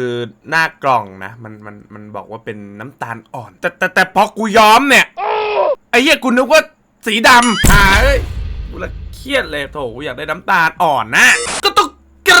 คือหน้ากล่องนะ มันมันมันบอกว่าเป็นน้ำตาลอ่อน แต่แต่แต่พอกูย้อมเนี่ยไอ้เหี้ยกูนึกว่าสีดำอ่าเอ้ยกูละเครียดเลยโถกูอยากได้น้ำตาลอ่อนนะก็ต้องก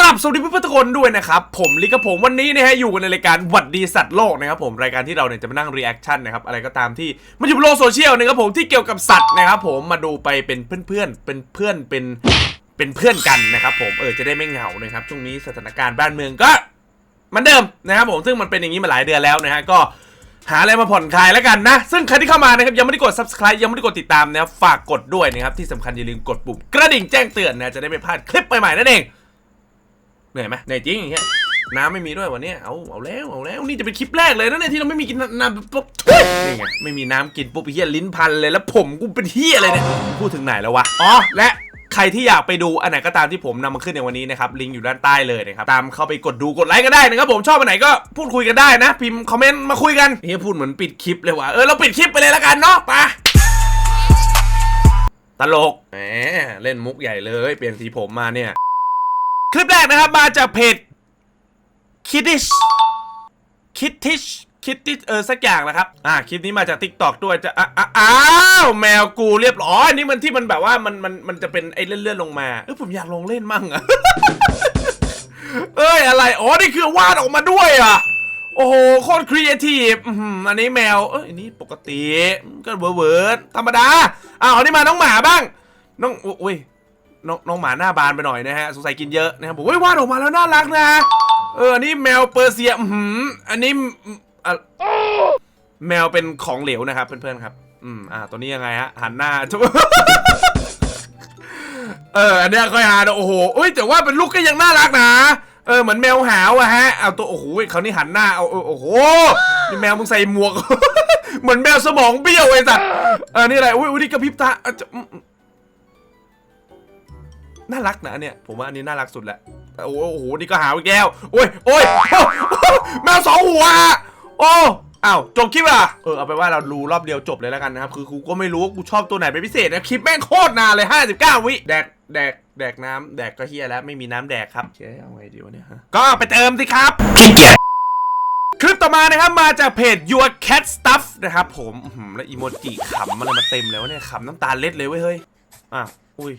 ราบสวัสดีเพื่อนๆทุกคนด้วยนะครับ ผมลิกกับผมวันนี้นะฮะอยู่กันในรายการหวัดดีสัตว์โลกนะครับผมรายการที่เราเนี่ยจะมานั่งรีแอคชั่นนะครับอะไรก็ตามที่มันอยู่บนโลกโซเชียลนะครับผมที่เกี่ยวกับสัตว์นะครับผมมาดูไปเป็นเพื่อนๆเป็นเพื่อนเป็น เป็นเพื่อนกันนะครับผมเออจะได้ไม่เหงานะครับช่วงนี้สถานการณ์บ้านเมืองก็เหมือนเดิมนะครับผมซึ่งมันเป็นอย่างนี้มาหลายเดือนแล้วนะฮะก็หาอะไรมาผ่อนคลายแล้วกันนะ ซึ่งใครที่เข้ามานะครับยังไม่ได้กด subscribe ยังไม่ได้กดติดตามนะครับฝากกดด้วยนะครับที่สำคัญอย่าลืมกดปุ่มกระดิ่งแจ้งเตือนนะจะได้ไม่พลาดคลิปใหม่ๆนั่นเองเหนื่อยไหมเหนื่อยจริงอย่างเงี้ยน้ำไม่มีด้วยวันนี้เอาเอาแล้วเอาแล้วนี่จะเป็นคลิปแรกเลยนะเนี่ยที่เราไม่มีกินน้ำปุ๊บนี่ไงไม่มีน้ำกินปุ๊บเฮียลิ้นพันเลยแล้วผมกูเป็นเฮียอะไรเนี่ยพูดถึงไหนแล้ววะอ๋อและ ใครที่อยากไปดูอันไหนก็ตามที่ผมนำมาขึ้นในวันนี้นะครับลิงก์อยู่ด้านใต้เลยนะครับตามเข้าไปกดดูกดไลค์ก็ได้นะครับผมชอบอันไหนก็พูดคุยกันได้นะ พิมพ์คอมเมนต์มาคุยกันเฮียพูดเหมือนปิดคลิปเลยว่ะเออเราปิดคลิปไปเลยแล้วกันเนาะไปตลกแหมเล่นมุกใหญ่เลย เปลี่ยนสีผมมาเนี่ย คลิปแรกนะครับมาจากเพจคิดดิชคิดทิช คิดทิชเออสักอย่างนะครับ อ่าคลิปนี้มาจาก t ิ k t o k ด้วยจะอะอะอ้าวแมวกูเรียบร้อยอันนี่มันที่มันแบบว่ามันมันมันจะเป็นไอ้เลื่อนๆลงมาเออผมอยากลองเล่นมั่งอะเอ้ยอะไรอ๋อนี่คือวาดออกมาด้วยอะโอ้โหโคตรครีเอทีฟอืมอันนี้แมว เอ้ยอันนี้ปกติ ก็เวอร์เวิร์ดธรรมดาอ้าวนนี้มาน้องหมาบ้าง น้องอุ้ยน้องน้องหมาหน้าบานไปหน่อยนะฮะ สงสัยกินเยอะนะครับผมวาดออกมาแล้วน่ารักนะ เออ อันนี้แมวเปอร์เซีย อื้อหืออันนี้ อะแมวเป็นของเหลวนะครับเพื่อนๆครับ อืมอ่าตัวนี้ยังไงฮะหันหน้า เอออันเนี้ยค่อยหาโอ้โหเอ้ยแต่ว่าเป็นลูกก็ยังน่ารักนะเออเหมือนแมวหาวอะฮะเอาตัวโอ้โหเขานี่หันหน้าเอาโอ้โหนี่แมวมึงใส่หมวก เหมือนแมวสมองเบี้ยวไอ้สัตว์เออนี่อะไรอุ้ยอุ้ยนี่กระพริบตาน่ารักนะอันเนี่ยผมว่าอันนี้น่ารักสุดแหละโอ้โหนี่ก็หาวอีกแล้วโอ้ยโอ้ยแมวสองหัวอ โอ้อ้าวจบคลิปอะเออเอาไปว่าเราดูรอบเดียวจบเลยแล้วกันนะครับ คือกูก็ไม่รู้ว่ากูชอบตัวไหนเป็นพิเศษนะคลิปแม่งโคตรนานเลย 59 วิแดกแดกแดกน้ำแดกก็เฮียแล้วไม่มีน้ำแดกครับเจ๊เอาไงดีวะเนี่ยฮะก็ไปเติมสิครับคลิปต่อมานะครับ มาจากเพจ Your Cat Stuff นะครับผมหือแล้วอีโมจิขำอะไรมาเต็มเลยวะเนี่ยขำน้ำตาเล็ดเลยเว้ยเฮ้ยอะอุ้ย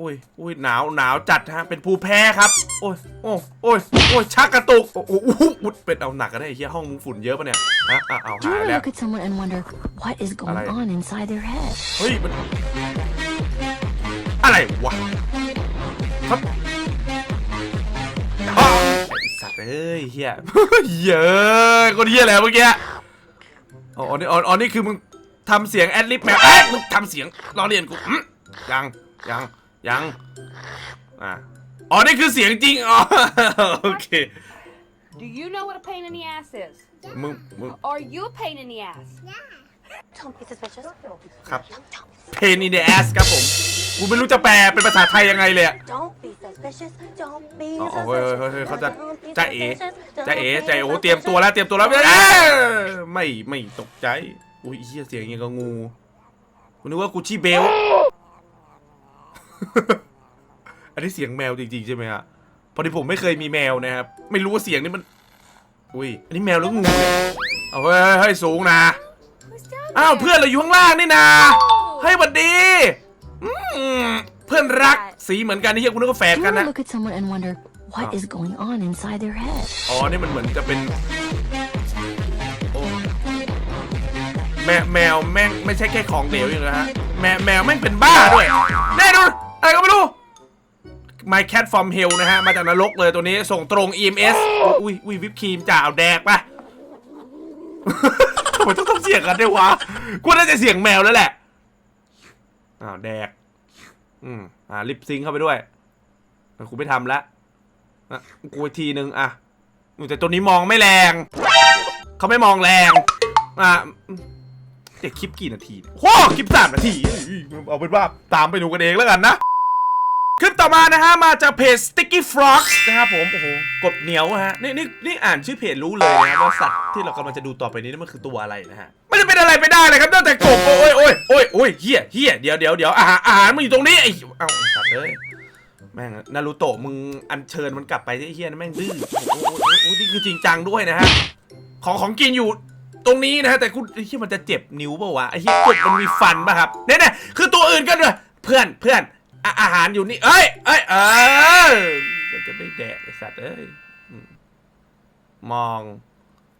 อุ้ยอุ้ยหนาวหนาวจัดฮะ เป็นภูมิแพ้ครับ โอ้ยโอ้ยโอ้ยโอ้ยชักกระตุก โอ้โหอู้หูอุ๊ยเป็นเอาหนักกันได้ไอ้เหี้ยห้องมึงฝุ่นเยอะปะเนี่ยฮะอะเอา Do you หาย ever แล้ว look at someone and wonder what is going Alright. on inside their head? เฮ้ยมันอะไรวะครับอ้าวไอ้สัตว์เอ้ยเฮียเยอะคนเฮียแหละเมื่อกี้อ๋ออ๋อนี่อ๋ออ๋อนี่คือมึงทำเสียงแอดลิปแมวเอ้ยมึงทำเสียงล้อเลียนกูอืมยังยัง ยัง อะ อ๋อ นี่คือเสียงจริง อ๋อ โอเค Do you know what a pain in the ass is? มึงมึง Are you a pain in the ass? Don't be suspicious. ครับ pain in the ass ครับผม กูไม่รู้จะแปลเป็นภาษาไทยยังไงเลยอะ Don't be suspicious. Don't be อ๋อ suspicious. เฮ้ยเฮ้ยเฮ้ยเขาจะ Don't be จะเอ๋ suspicious. จะเอ๋ Don't be จะเอ๋โอ้เตรียมตัวแล้ว เตรียมตัวแล้วเอ้ยไม่ ไม่ตกใจ อุ้ยเฮียเสียงยังกับงูกูนึกว่ากูชี่เบล อันนี้เสียงแมวจริงๆใช่ไหมฮะพอดีผมไม่เคยมีแมวนะครับ ไม่รู้ว่าเสียงนี้มัน อุ้ย อันนี้แมวหรืองูเนี่ยเอาเฮ้ยเฮ้ยเฮ้ยสูงนะ Who's down อ้าว เพื่อนเราอยู่ข้างล่างนี่นะเฮ้ยหวัดดีอืมเพื่อนรักสีเหมือนกันนี่เฮียกูนึกว่าแฝด Do you กัน ever นะ look at someone and wonder what is going on inside their head? อ๋อ นี่มันเหมือนจะเป็นโอ้แมวแมวแม่งไม่ใช่แค่ของเหลวอย่างนะฮะ แมวแมวแม่งเป็นบ้าด้วย แน่ดูอะไรก็ไม่รู้ My Cat from Hell นะฮะ มาจากนรกเลยตัวนี้ส่งตรง EMS อุ้ยอุ้ยวิปครีมจ่าเอาแดกปะทำไมต้องต้องเสียงกันด้วยวะกูน่าจะเสียงแมวแล้วแหละอ้าวแดก อืมอ่าลิปซิงเข้าไปด้วยกูไม่ทำละอะกูอีกทีนึงอะแต่ตัวนี้มองไม่แรง เขาไม่มองแรงอะเด็กคลิปกี่นาทีโอ้คลิปสามนาที เอาเป็นว่าตามไปดูกันเองแล้วกันนะ คลิปต่อมานะฮะ มาจากเพจ Sticky Frogs นะครับผม โอ้โห กดเหนียวฮะ นี่นี่นี่อ่านชื่อเพจรู้เลยนะว่าสัตว์ที่เรากำลังจะดูต่อไปนี้นี่มันคือตัวอะไรนะฮะม่ได้เป็นอะไรไปได้เลยครับนอกจากกบโอ้ยโอ้ยโอ้ยโอ้ยเฮียเฮียเดี๋ยวเดี๋ยวเดี๋ยวอาหารอาหารมันอยู่ตรงนี้ไอ้เอ้าไอ้สัตว์เลยแม่งนารูโตะมึงอัญเชิญมันกลับไปที่ไอ้เฮียนะแม่งดื้อโอ้โหโอ้โหโอ้โหนี่คือจริงจังด้วยนะฮะ ของของกินอยู่ตรงนี้นะฮะแต่กูไอ้เฮียมันจะเจ็บนิ้วเปล่าวะไอ้เฮียกบมันมีฟันป่ะครับเนี่ยเนี่ยคือตัวอื่นก็ด้วยเพื่อนเพื่อน อะอาหารอยู่นี่ เอ้ย เอ้ย เออก็จะได้แดกไอสัตว์ เอ้ย มอง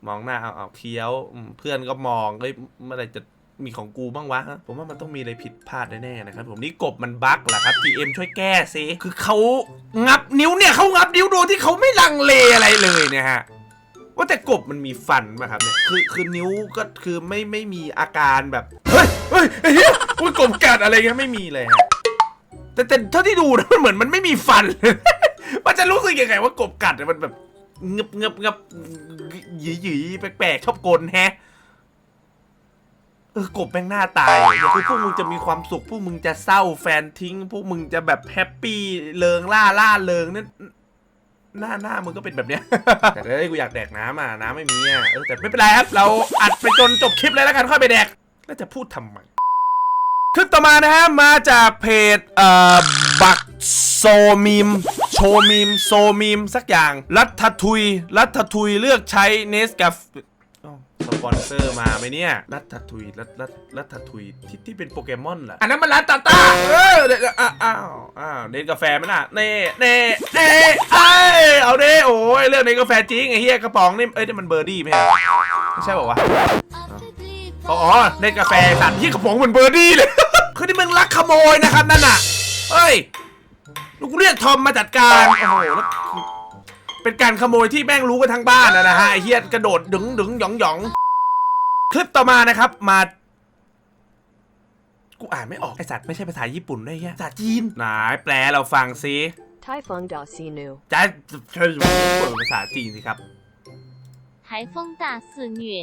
มองหน้า เอาเอาเคี้ยว เพื่อนก็มองเฮ้ย เมื่อไรจะมีของกูบ้างวะ ผมว่ามันต้องมีอะไรผิดพลาดแน่ๆนะครับ ผมนี่กบมันบั๊กเหรอครับ GM ช่วยแก้ซิคือเขางับนิ้วเนี่ยเขางับนิ้วโดยที่เขาไม่ลังเลอะไรเลยเนี่ยฮะว่าแต่กบมันมีฟันป่ะครับเนี่ยคือคือนิ้วก็คือไม่ไม่มีอาการแบบ เฮ้ยเฮ้ยเหี้ยอุ้ยกบกัดอะไรเงี้ยไม่มีเลยฮะ แต่แต่เท่าที่ดูนะมันเหมือนมันไม่มีฟัน มันจะรู้สึกยังไงว่ากบกัดอะมันแบบเงบเงบเงบหยีหยีแปลกๆชอบกลแฮะเออกบแม่งหน้าตายเดี๋ยวคือพวกมึงจะมีความสุขพวกมึงจะเศร้าแฟนทิ้ง พวกมึงจะแบบแฮปปี้เลิงล่าล่าเริงนั่นหน้าหน้ามึงก็เป็นแบบเนี้ย แต่เฮ้ยกูอยากแดกน้ำอะน้ำไม่มีอะเออแต่ไม่เป็นไรครับเราอัดไปจนจบคลิปเลยแล้วกันค่อยไปแดกแล้วจะพูดทำไม คลิปต่อมานะฮะ มาจากเพจเอ่อบักโซมิมโชมิมโซมิมสักอย่าง รัฐทุย รัฐทุยเลือกใช้เนสกาสปอนเซอร์มาไหมเนี่ย รัฐทุย รัฐรัฐรัฐทุย ที่ที่เป็นโปเกมอนเหรออันนั้นมันร้านตาตาเออเดี๋ยวอ้าวอ้าว อ้าวเนสกาแฟไหมน่ะ เน่เน่เน่ไอยเอาเด้โอ้ยเรื่องเนสกาแฟจริงไอ้เฮียกระป๋องนี่ เอ้ยนี่มันเบอร์ดี้ไหมฮะไม่ใช่บอกว่าวะ อ๋อเนสกาแฟสัตว์ที่กระป๋องเหมือนเบอร์ดี้เลย คือที่มึงลักขโมยนะครับนั่นน่ะ เฮ้ยลูกเรียกทอมมาจัดการโอ้โหเป็นการขโมยที่แม่งรู้กันทั้งบ้านนะฮะไอเฮียกระโดดดึงดึงหยองหยองคลิปต่อมานะครับมากูอ่านไม่ออกไอสัตว์ไม่ใช่ภาษาญี่ปุ่นด้วยแค่ภาษาจีนนายแปลเราฟังซิไทฟุงดาซีนูจ้าเชิญเปิดภาษาจีนสิครับไทฟงดาซีนู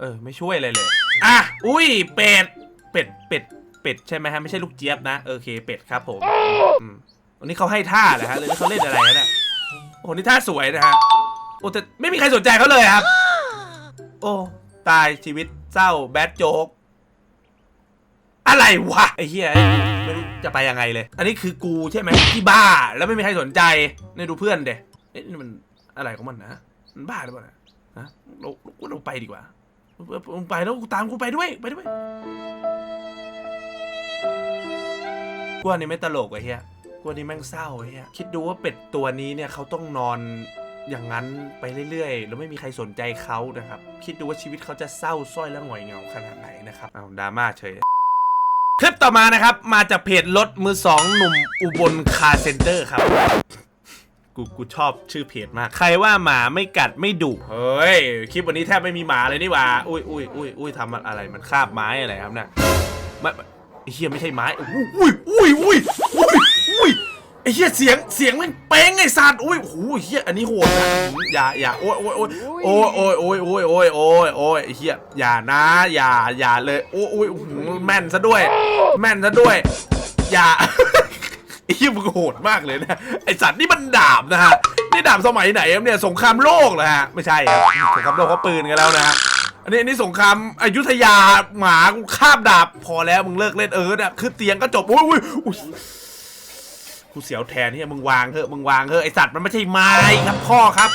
เออ ไม่ช่วยอะไรเลย อะ อุ้ย เป็ด เป็ด เป็ด เป็ดใช่ไหมฮะไม่ใช่ลูกเจี๊ยบนะโอเคเป็ดครับผมอืมวันนี้เขาให้ท่าเหรอฮะหรือเขาเล่นอะไรนะเนี่ยโอ้โหนี่ท่าสวยนะฮะโอ้แต่ไม่มีใครสนใจเขาเลยครับ โอ้ตายชีวิตเศร้าแบดโจ๊กอะไรวะไอ้เหี้ยไม่รู้จะไปยังไงเลย อันนี้คือกูใช่ไหมที่บ้าแล้วไม่มีใครสนใจนี่ดูเพื่อนเดเอ๊ะนี่มันอะไรของมันนะมันบ้าหรือเปล่านะฮะเราเราเราไปดีกว่ามึงไปแล้วกูตามกูไปด้วยไปด้วย กูอันนี้ไม่ตลกไอ้เฮียกูอันนี้แม่งเศร้าไอ้เฮียคิดดูว่าเป็ดตัวนี้เนี่ยเขาต้องนอนอย่างนั้นไปเรื่อยๆ แล้วไม่มีใครสนใจเขานะครับ คิดดูว่าชีวิตเขาจะเศร้าสร้อยและหงอยเหงาขนาดไหนนะครับเอาดราม่าเฉย คลิปต่อมานะครับ มาจากเพจรถมือสองหนุ่มอุบลคาเซ็นเตอร์ครับ กูกูชอบชื่อเพจมาก ใครว่าหมาไม่กัดไม่ดุเฮ้ย คลิปวันนี้แทบไม่มีหมาเลยนี่หว่า อุ้ยอุ้ยอุ้ยอุ้ยทำอะไรมันคาบไม้อะไรครับเนี่ยไม่ ไม่ไอ้เฮียไม่ใช่ไม้อุ้ยอุ้ยอุ้ยอุ้ยอุ้ยไอ้เฮียเสียงเสียงมันเป้งไอ้สัตว์อุ้ยโอ้โหเฮียอันนี้โหดนะอย่าอย่าโอ้ยโอ้ยโอ้ยโอ้ยโอ้ยโอ้ยโอ้ยโอ้ยโอ้ยโอ้ยไอ้เฮียอย่านะ อย่าอย่าเลยโอ้ยโอ้ยโอ้โหแม่นซะด้วย แม่นซะด้วย อย่าไอ้เหี้ยมึงโหดมากเลยนะไอสัตว์นี่มันดาบนะฮะนี่ดาบสมัยไหนครับเนี่ยสงครามโลกเหรอฮะไม่ใช่ครับสงครามโลกเขาปืนกันแล้วนะฮะ อันนี้อันนี้สงครามอยุธยาหมากูคาบดาบพอแล้วมึงเลิกเล่นเออเนี่ยคือเตียงก็จบอุ้ยอุ้ยอุ้ยกูเสียวแทนที่มึงวางเถอะมึงวางเถอะไอสัตว์มันไม่ใช่ไม้ครับพ่อครับ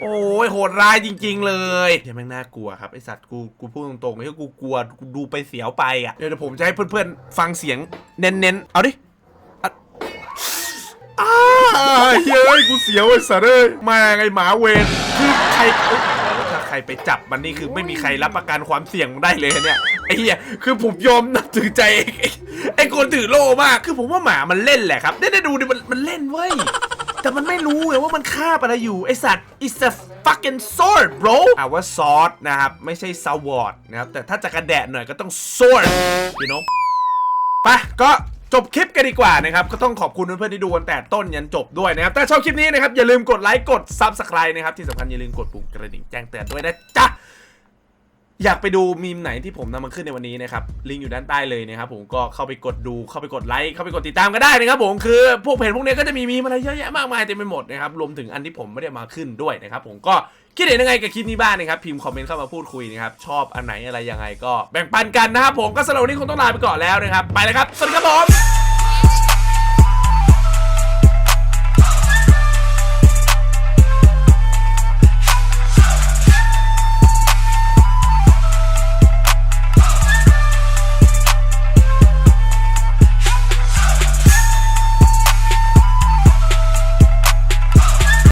โอ้ยโหดร้ายจริง ๆ เลยเดี๋ยวแม่งน่ากลัวครับไอสัตว์กูกูพูดตรงๆเลยกูกลัวกูดูไปเสียวไปอะเดี๋ยวผมจะให้เพื่อนๆฟังเสียงเน้นๆเอาดิอ้าเฮ้ยกูเสียวไอ้สัตว์เอ้ยแมาไงหมาเวนคือใคร ใครไปจับมันนี่คือไม่มีใครรับประกันความเสี่ยงได้เลยเนี่ยไอ้เหี้ยคือผมยอมนับถือใจไอ้ไอ้คนถือโล่มาก คือผมว่าหมามันเล่นแหละครับได้ได้ดูดิมันมันเล่นเว้ยแต่มันไม่รู้ไงว่ามันคาบอะไรอยู่ ไอสัตว์ it's a fucking sword bro อ่าว่า sword นะครับ ไม่ใช่ sword นะครับ แต่ถ้าจะกระแดะหน่อยก็ต้อง sword you know ไปก็ จบคลิปกันดีกว่านะครับก็ต้องขอบคุณเพื่อนๆที่ดูกันแต่ต้นยันจบด้วยนะครับถ้าชอบคลิปนี้นะครับอย่าลืมกดไลค์กด Subscribe นะครับที่สำคัญอย่าลืมกดปุ่มกระดิ่งแจ้งเตือนด้วยนะจ๊ะอยากไปดูมีมไหนที่ผมนำมาขึ้นในวันนี้นะครับลิงก์อยู่ด้านใต้เลยนะครับผมก็เข้าไปกดดูเข้าไปกดไลค์เข้าไปกดติดตามก็ได้นะครับผมคือพวกเพจพวกนี้ก็จะมีมีมอะไรเยอะแยะมากมายเต็มไปหมดนะครับรวมถึงอันที่ผมไม่ได้มาขึ้นด้วยนะครับผมก็ คิดเห็นยังไงกับคลิปนี้บ้างนะครับ พิมพ์คอมเมนต์เข้ามาพูดคุยนะครับ ชอบอันไหนอะไรยังไงก็แบ่งปันกันนะครับผมก็สำหรับวันนี้คงต้องลาไปก่อนแล้วนะครับ ไปแล้วครับ สวัสดีครับผม